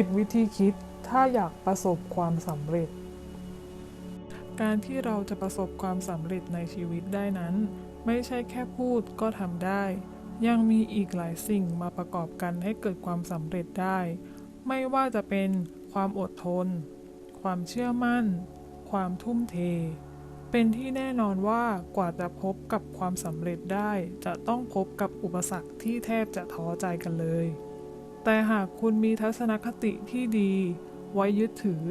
10 วิธีคิดถ้าอยากประสบความสำเร็จ การที่เราจะประสบความสำเร็จในชีวิตได้นั้น ไม่ใช่แค่พูดก็ทำได้ ยังมีอีกหลายสิ่งมาประกอบกันให้เกิดความสำเร็จได้ ไม่ว่าจะเป็นความอดทน ความเชื่อมั่น ความทุ่มเท เป็นที่แน่นอนว่ากว่าจะพบกับความสำเร็จได้ จะต้องพบกับอุปสรรคที่แทบจะท้อใจกันเลย แต่หากคุณมีทัศนคติที่ดี ไว้ยึดถือ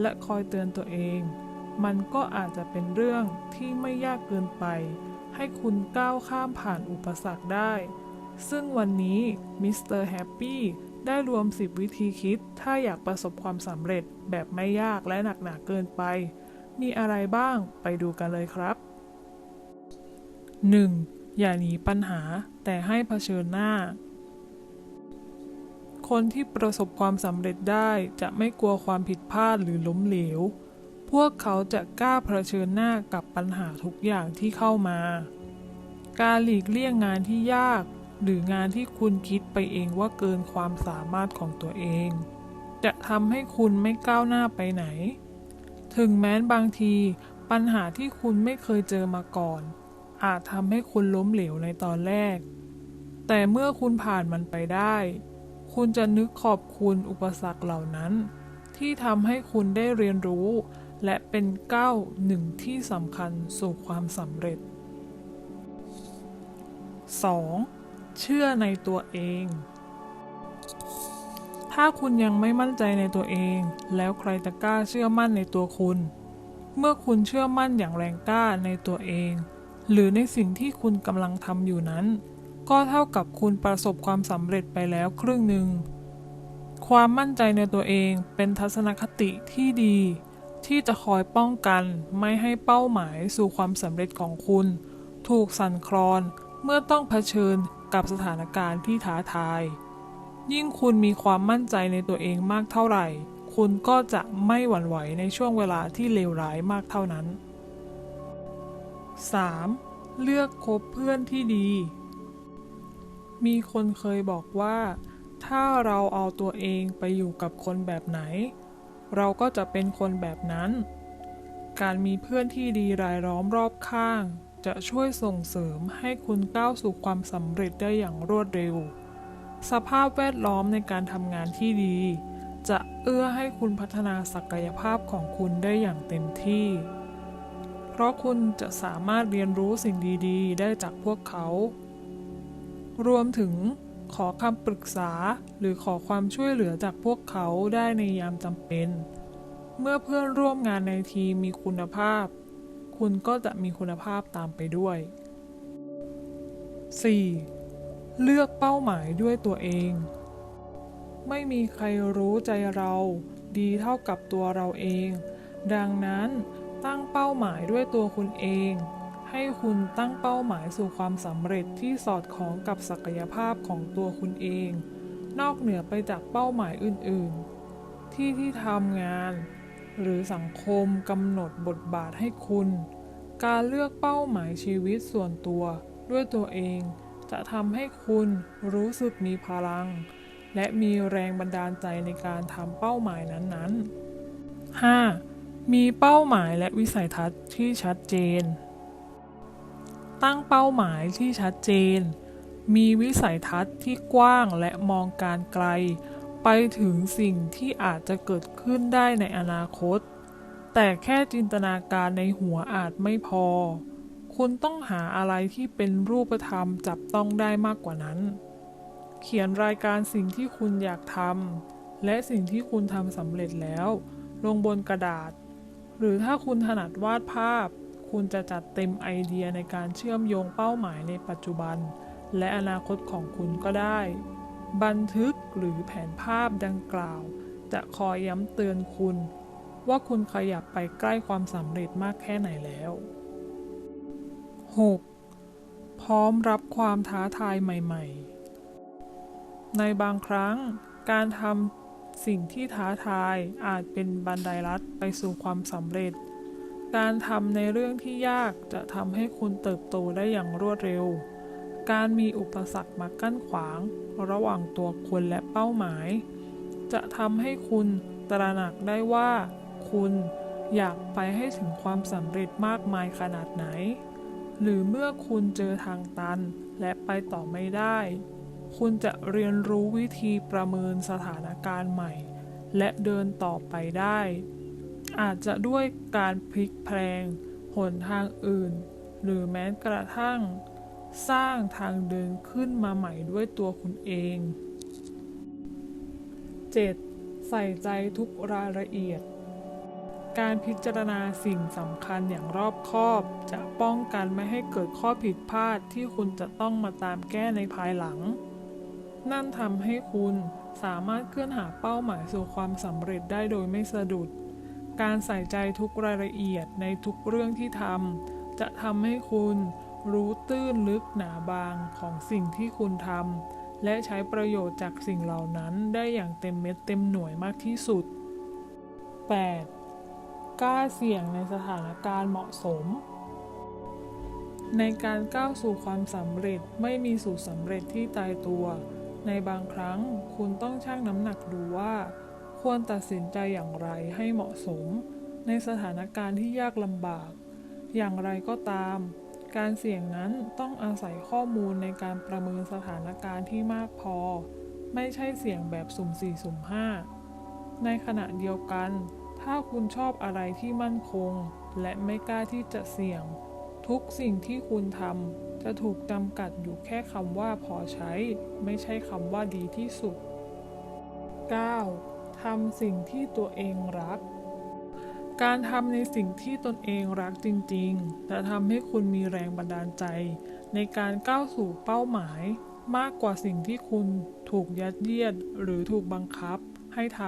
และคอยเตือนตัวเอง มันก็อาจจะเป็นเรื่องที่ไม่ยากเกินไป ให้คุณก้าวข้ามผ่านอุปสรรคได้ ซึ่งวันนี้มิสเตอร์แฮปปี้ได้รวม 10 วิธีคิด ถ้าอยากประสบความสำเร็จแบบไม่ยากและหนักหนาเกินไป มีอะไรบ้างไปดูกันเลยครับ 1. อย่าหนีปัญหาแต่ให้เผชิญหน้า คนที่ประสบความสำเร็จได้จะไม่กลัวความผิดพลาดหรือล้มเหลว พวกเขาจะกล้าเผชิญหน้ากับปัญหาทุกอย่างที่เข้ามา การหลีกเลี่ยงงานที่ยาก หรืองานที่คุณคิดไปเองว่าเกินความสามารถของตัวเอง จะทำให้คุณไม่ก้าวหน้าไปไหน ถึงแม้บางทีปัญหาที่คุณไม่เคยเจอมาก่อน อาจทำให้คุณล้มเหลวในตอนแรก แต่เมื่อคุณผ่านมันไปได้ คุณจะนึกขอบคุณอุปสรรคเหล่านั้น ที่ทำให้คุณได้เรียนรู้ และเป็นก้าวหนึ่งที่สำคัญสู่ความสำเร็จ 2. เชื่อในตัวเอง ถ้าคุณยังไม่มั่นใจในตัวเอง แล้วใครจะกล้าเชื่อมั่นในตัวคุณ เมื่อคุณเชื่อมั่นอย่างแรงกล้าในตัวเอง หรือในสิ่งที่คุณกำลังทำอยู่นั้น ก็เท่ากับคุณประสบความสำเร็จไปแล้วครึ่งหนึ่ง ความมั่นใจในตัวเองเป็นทัศนคติที่ดี ที่จะคอยป้องกันไม่ให้เป้าหมายสู่ความสำเร็จของคุณ ถูกสั่นคลอนเมื่อต้องเผชิญกับสถานการณ์ที่ท้าทาย ยิ่งคุณมีความมั่นใจในตัวเองมากเท่าไหร่ คุณก็จะไม่หวั่นไหวในช่วงเวลาที่เลวร้ายมากเท่านั้น 3. เลือกคบเพื่อนที่ดี มีคนเคยบอกว่า ถ้าเราเอาตัวเองไปอยู่กับคนแบบไหน เราก็จะเป็นคนแบบนั้น การมีเพื่อนที่ดีรายล้อมรอบข้าง จะช่วยส่งเสริมให้คุณก้าวสู่ความสำเร็จได้อย่างรวดเร็ว สภาพแวดล้อมในการทำงานที่ดี จะเอื้อให้คุณพัฒนาศักยภาพของคุณได้อย่างเต็มที่ เพราะคุณจะสามารถเรียนรู้สิ่งดี ๆ ได้จากพวกเขา รวมถึงขอคำปรึกษาหรือขอความช่วยเหลือจากพวกเขาได้ในยามจำเป็น เมื่อเพื่อนร่วมงานในทีมมีคุณภาพ คุณก็จะมีคุณภาพตามไปด้วย 4. เลือกเป้าหมายด้วยตัวเอง ไม่มีใครรู้ใจเราดีเท่ากับตัวเราเอง ดังนั้นตั้งเป้าหมายด้วยตัวคุณเอง ให้คุณตั้งเป้าหมายสู่ความสำเร็จที่สอดคล้องกับศักยภาพของตัวคุณเอง นอกเหนือไปจากเป้าหมายอื่น ๆ ที่ที่ทำงาน หรือสังคมกำหนดบทบาทให้คุณ การเลือกเป้าหมายชีวิตส่วนตัว ด้วยตัวเอง จะทำให้คุณรู้สึกมีพลัง และมีแรงบันดาลใจในการทำเป้าหมายนั้น ๆ 5. มีเป้าหมายและวิสัยทัศน์ที่ชัดเจน ตั้งเป้าหมายที่ชัดเจน มีวิสัยทัศน์ที่กว้างและมองการไกล ไปถึงสิ่งที่อาจจะเกิดขึ้นได้ในอนาคต แต่แค่จินตนาการในหัวอาจไม่พอ คุณต้องหาอะไรที่เป็นรูปธรรมจับต้องได้มากกว่านั้น เขียนรายการสิ่งที่คุณอยากทำและสิ่งที่คุณทำสำเร็จแล้ว ลงบนกระดาษ หรือถ้าคุณถนัดวาดภาพ คุณจะจัดเต็มไอเดียในการเชื่อมโยงเป้าหมายในปัจจุบัน และอนาคตของคุณก็ได้ บันทึกหรือแผนภาพดังกล่าว จะคอยย้ำเตือนคุณ ว่าคุณขยับไปใกล้ความสำเร็จมากแค่ไหนแล้ว 6. พร้อมรับความท้าทายใหม่ ๆ ในบางครั้ง การทำสิ่งที่ท้าทายอาจเป็นบันไดลัดไปสู่ความสำเร็จ การทำในเรื่องที่ยากจะทำให้คุณเติบโตได้อย่างรวดเร็ว การมีอุปสรรคมากั้นขวาง ระหว่างตัวคุณและเป้าหมาย จะทำให้คุณตระหนักได้ว่า คุณอยากไปให้ถึงความสำเร็จมากมายขนาดไหน หรือเมื่อคุณเจอทางตันและไปต่อไม่ได้ คุณจะเรียนรู้วิธีประเมินสถานการณ์ใหม่ และเดินต่อไปได้ อาจจะด้วยการพลิกแพลงหนทางอื่น หรือแม้กระทั่ง สร้างทางเดินขึ้นมาใหม่ด้วยตัวคุณเอง 7. ใส่ใจทุกรายละเอียด การพิจารณาสิ่งสำคัญอย่างรอบคอบ จะป้องกันไม่ให้เกิดข้อผิดพลาดที่คุณจะต้องมาตามแก้ในภายหลัง นั่นทำให้คุณสามารถเคลื่อนหาเป้าหมายสู่ความสำเร็จได้โดยไม่สะดุด การใส่ใจทุกรายละเอียดในทุกเรื่องที่ทำจะทำให้คุณรู้ตื้นลึกหนาบางของสิ่งที่คุณทำและใช้ประโยชน์จากสิ่งเหล่านั้นได้อย่างเต็มเม็ดเต็มหน่วยมากที่สุด 8. กล้าเสี่ยงในสถานการณ์เหมาะสม ในการก้าวสู่ความสำเร็จไม่มีสูตรสำเร็จที่ตายตัว ในบางครั้งคุณต้องชั่งน้ำหนักดูว่า ควรตัดสินใจอย่างไรให้เหมาะสม ในสถานการณ์ที่ยากลำบาก อย่างไรก็ตาม การเสี่ยงนั้นต้องอาศัยข้อมูลในการประเมินสถานการณ์ที่มากพอ ไม่ใช่เสี่ยงแบบสุ่มสี่สุ่มห้าในขณะเดียวกัน ถ้าคุณชอบอะไรที่มั่นคง และไม่กล้าที่จะเสี่ยง ทุกสิ่งที่คุณทำจะถูกจำกัดอยู่แค่คำว่าพอใช้ ไม่ใช่คำว่าดีที่สุด 9. ทำสิ่งที่ตัวเองรัก การทำในสิ่งที่ตนเองรักจริงๆ จะทำให้คุณมีแรงบันดาลใจ ในการก้าวสู่เป้าหมาย มากกว่าสิ่งที่คุณถูกยัดเยียดหรือถูกบังคับให้ท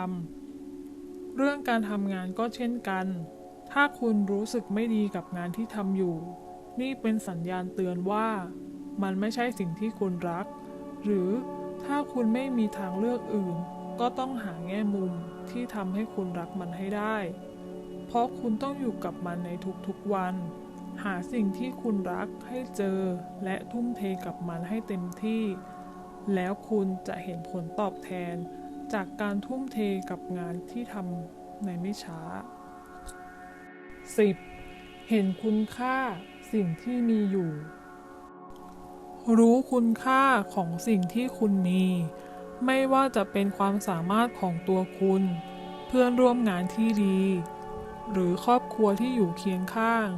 ำ เรื่องการทำงานก็เช่นกัน ถ้าคุณรู้สึกไม่ดีกับงานที่ทำอยู่ นี่เป็นสัญญาณเตือนว่า มันไม่ใช่สิ่งที่คุณรัก หรือถ้าคุณไม่มีทางเลือกอื่น ก็ต้องหาแง่มุมที่ทำให้คุณรักมันให้ได้ เพราะคุณต้องอยู่กับมันในทุกๆวัน หาสิ่งที่คุณรักให้เจอ และทุ่มเทกับมันให้เต็มที่ แล้วคุณจะเห็นผลตอบแทน จากการทุ่มเทกับงานที่ทำในไม่ช้า 10. เห็นคุณค่าสิ่งที่มีอยู่ รู้คุณค่าของสิ่งที่คุณมี ไม่ว่าจะเป็นความสามารถของตัวคุณ เพื่อนร่วมงานที่ดี หรือครอบครัวที่อยู่เคียงข้าง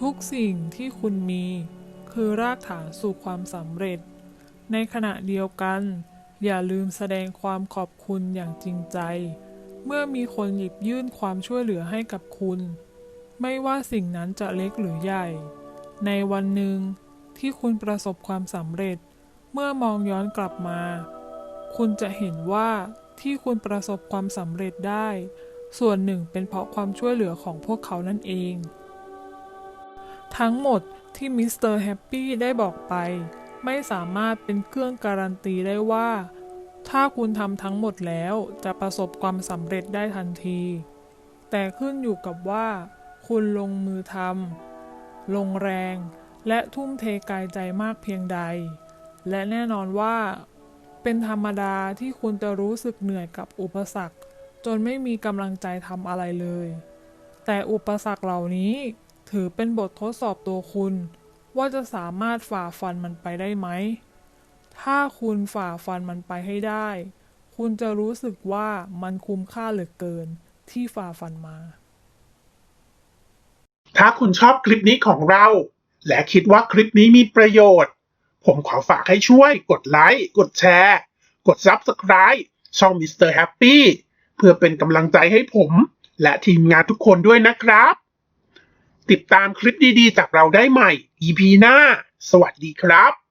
ทุกสิ่งที่คุณมี คือรากฐานสู่ความสำเร็จ ในขณะเดียวกัน อย่าลืมแสดงความขอบคุณอย่างจริงใจ เมื่อมีคนหยิบยื่นความช่วยเหลือให้กับคุณ ไม่ว่าสิ่งนั้นจะเล็กหรือใหญ่ ในวันหนึ่งที่คุณประสบความสำเร็จ เมื่อมองย้อนกลับมา คุณจะเห็นว่าที่คุณประสบความสำเร็จได้ ส่วนหนึ่งเป็นเพราะความช่วยเหลือของพวกเขานั่นเอง ทั้งหมดที่มิสเตอร์แฮปปี้ได้บอกไป ไม่สามารถเป็นเครื่องการันตีได้ว่า ถ้าคุณทำทั้งหมดแล้วจะประสบความสำเร็จได้ทันที แต่ขึ้นอยู่กับว่า คุณลงมือทำลงแรง และทุ่มเทกายใจมากเพียงใด และแน่นอนว่า เป็นธรรมดาที่คุณจะรู้สึกเหนื่อยกับอุปสรรค จนไม่มีกำลังใจทำอะไรเลย แต่อุปสรรคเหล่านี้ถือเป็นบททดสอบตัวคุณ ว่าจะสามารถฝ่าฟันมันไปได้ไหม ถ้าคุณฝ่าฟันมันไปให้ได้ คุณจะรู้สึกว่ามันคุ้มค่าเหลือเกินที่ฝ่าฟันมา ถ้าคุณชอบคลิปนี้ของเรา และคิดว่าคลิปนี้มีประโยชน์ ผมขอฝากให้ช่วยกดไลค์ กดแชร์ กด Subscribe ช่อง Mr. Happy เพื่อเป็นกำลังใจให้ผมและทีมงานทุกคนด้วยนะครับ ติดตามคลิปดีๆ จากเราได้ใหม่ EP หน้า สวัสดีครับ